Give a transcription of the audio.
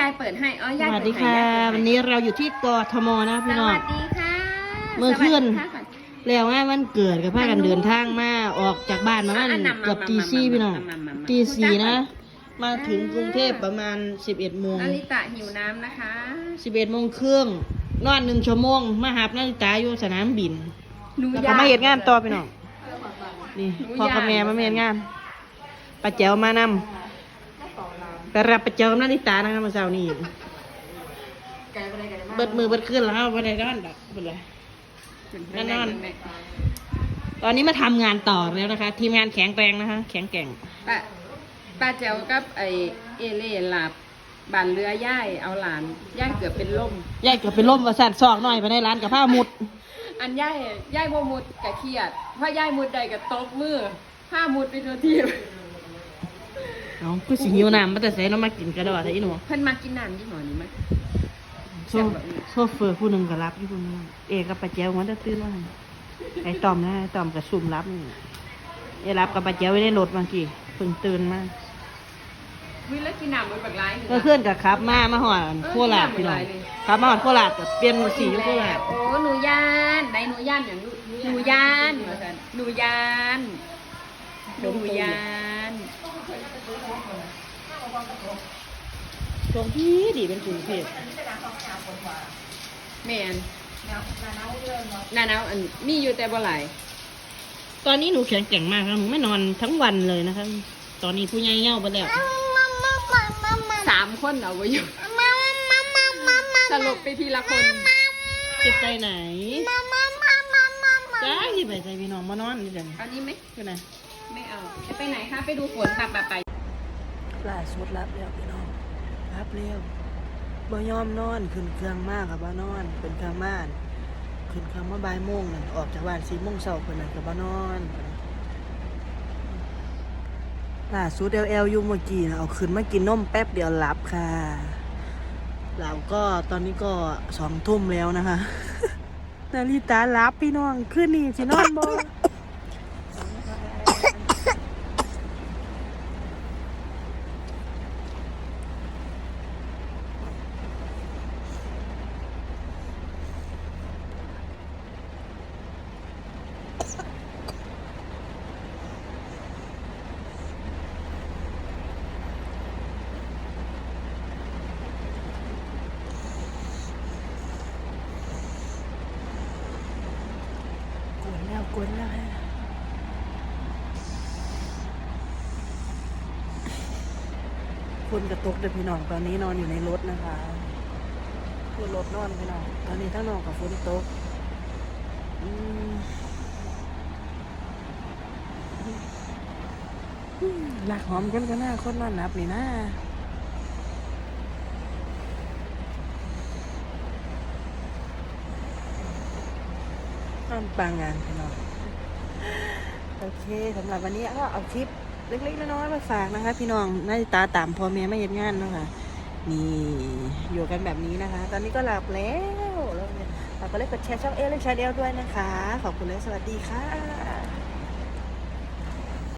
ยายเปิดให้อ๋อสยายวัสเปิดีดให้ค่ะยายเปิดให้วันนี้เราอยู่ที่กทมนะสพี่น้องวัสดีค่ะเมื่อคืนสวัสดีค่ะก่อนแล้วง่ายวันเกิดกับพากันเดินทางมาออกจากบ้านประมาณอะนำมาเกือบมาตีมาสี่มาพี่น้องมามามาตีสี่นะมามาถึงกรุงเทพประมาณสิบเอ็ดโมงนาริตะหิวน้ำนะคะสิบเอ็ดโมงครึ่งนอนหนึ่งชั่วโมงมาหานาฬิตาอยู่สนามบินหนูแล้วยก็มาเห็นงานต่อพี่น้องนี่หนูพ่อกับย่างแม่มาเห็นงานป้าแจ๋วมานำ ไปรับป้าแจ๋วกับนาฬิตานะครับเมื่อเช้านี้เบิดมือเบิดขึ้นแล้วครับวันใดนอนดอกเบิดเลย แน่นอน ตอนนี้มาทำงานต่อแล้วนะคะ ทีมงานแข็งแรงนะคะ แข็งแกร่ง ป้าป้าแจ๋วกับไอเอเล่หลับบันเรือย่ายเอาหลานย่ายเกือบเป็นลมยายเกือบเป็นล่มประสาทซอกหน่อยไปในร้านกับผ้ามุด อันย่ายย่ายโมมุดกะเครียดเพราะย่ายมุดใดกับตบมือผ้ามุดไปตัวที เอาคือสิหิวน้ำมาแต่ใส่เรามากินกระดอแต่อีหนูเพิ่นมากินน้ำยี่ห้อนี้มั้ยโซโซเฟอร์ผู้หนึ่งก็รับอยู่คนนึงเอกกับป้าแจ๋วมันจะตื่นว่าไอ้ตอมนะไอ้ตอมกับซุ่มรับนี่ไอ้รับกับป้าแจ๋วไว้ในรถเมื่อกี้เพิ่งตื่นมาวิแล้วกินน้ำมันแบบไร ก็เพื่อนกับครับมามาหอดโคราชพี่น้องครับมาหอดโคราชกับเปลี่ยนสีอยู่โคราชโอ้หนูยานไหนหนูยานอย่างลูกหนูยานว่าซั่นหนูยานหนูยาน ตรงที่ดีเป็นกรุงเทพแม่นหน้าหนาวอันมีอยู่แต่บ่หลายตอนนี้หนูแข็งแกร่งมากครับหนูไม่นอนทั้งวันเลยนะคะตอนนี้ผู้ใหญ่เง่าไปแล้วสามคนเอาไว้อยู่สรุปไปทีละคนจะไปไหนจ้าที่ไปใจพี่น้องมานอนนี่เดี๋ยวนี้เอานี้ไหมก็นะไม่เอาจะไปไหนคะไปดูฝนค่ะไปไป ล่าสุดรับแล้วพี่น้องรับเร็วบ่ยอมนอนขึ้นเครื่องมากกับบ่นอนขึ้นเครื่องม่านขึ้นเครื่องมาบ่ายโมงนั่นออกจากบ้านสี่โมงเช้าคนนั้นกับบ่นอนล่าสุดเอลเอลยูเมื่อกี้นะเอาขึ้นมากินนมแป๊บเดียวหลับค่ะหลับก็ตอนนี้ก็สองทุ่มแล้วนะคะ นาฬิตาหลับพี่น้องขึ้นนี่สินอนบ่ กวนแล้วกวนแล้วฮะคนกระตกเด็พี่น้องตอนนี้นอนอยู่ในรถนะคะคือรถนอนพี่น้องตอนนี้ทั้งนอนกับฝนตกหลักหอมกันก็น่าคนนอนหนับนี่นะนอนปางงานพี่น้อง โอเคสำหรับวันนี้ก็เอาคลิปเล็กๆน้อยๆมาฝากนะคะ พี่น้องน่าจะตาตามพ่อแม่ไม่เย็นงานเนาะคะนี่อยู่กันแบบนี้นะคะ ตอนนี้ก็หลับแล้วแล้วเราก็เลยกดแชร์ช่องเอเล็กชาเดลด้วยนะคะ ขอบคุณและสวัสดีค่ะ